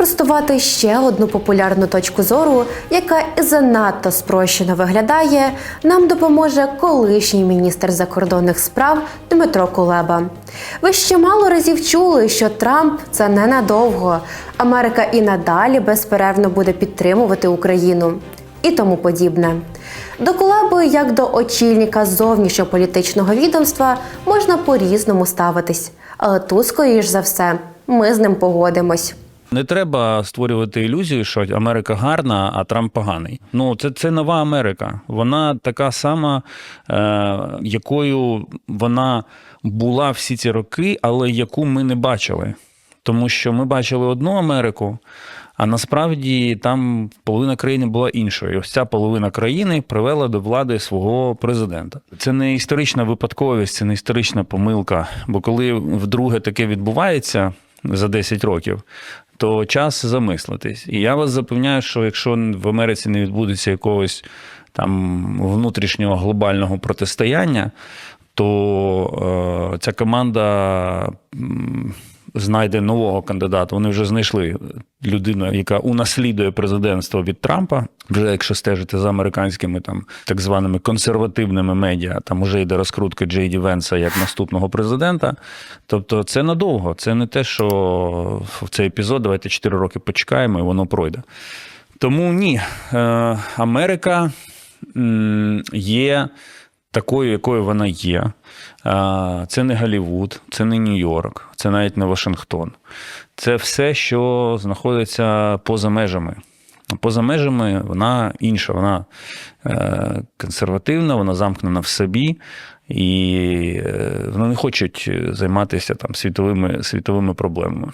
спростувати ще одну популярну точку зору, яка і занадто спрощено виглядає, нам допоможе колишній міністр закордонних справ Дмитро Кулеба. Ви ще мало разів чули, що Трамп це ненадовго. Америка і надалі безперервно буде підтримувати Україну і тому подібне. До Кулеби, як до очільника зовнішньополітичного відомства, можна по-різному ставитись, але тут, скоріш за все, ми з ним погодимось. Не треба створювати ілюзію, що Америка гарна, а Трамп поганий. Ну це, це нова Америка. Вона така сама, е, якою вона була всі ці роки, але яку ми не бачили. Тому що ми бачили одну Америку, а насправді там половина країни була іншою. І ось ця половина країни привела до влади свого президента. Це не історична випадковість, це не історична помилка. Бо коли вдруге таке відбувається за 10 років, то час замислитись. І я вас запевняю, що якщо в Америці не відбудеться якогось там внутрішнього глобального протистояння, то е, ця команда знайде нового кандидата. Вони вже знайшли людину, яка унаслідує президентство від Трампа. Вже якщо стежити за американськими там так званими консервативними медіа, там вже йде розкрутка Джей Ді Венса як наступного президента. Тобто це надовго. Це не те, що в цей епізод давайте 4 роки почекаємо, і воно пройде. Тому ні, е, Америка є такою, якою вона є. Це не Голлівуд, це не Нью-Йорк, це навіть не Вашингтон. Це все, що знаходиться поза межами. Поза межами вона інша, вона е, консервативна, вона замкнена в собі, і е, вони не хочуть займатися там світовими, світовими проблемами.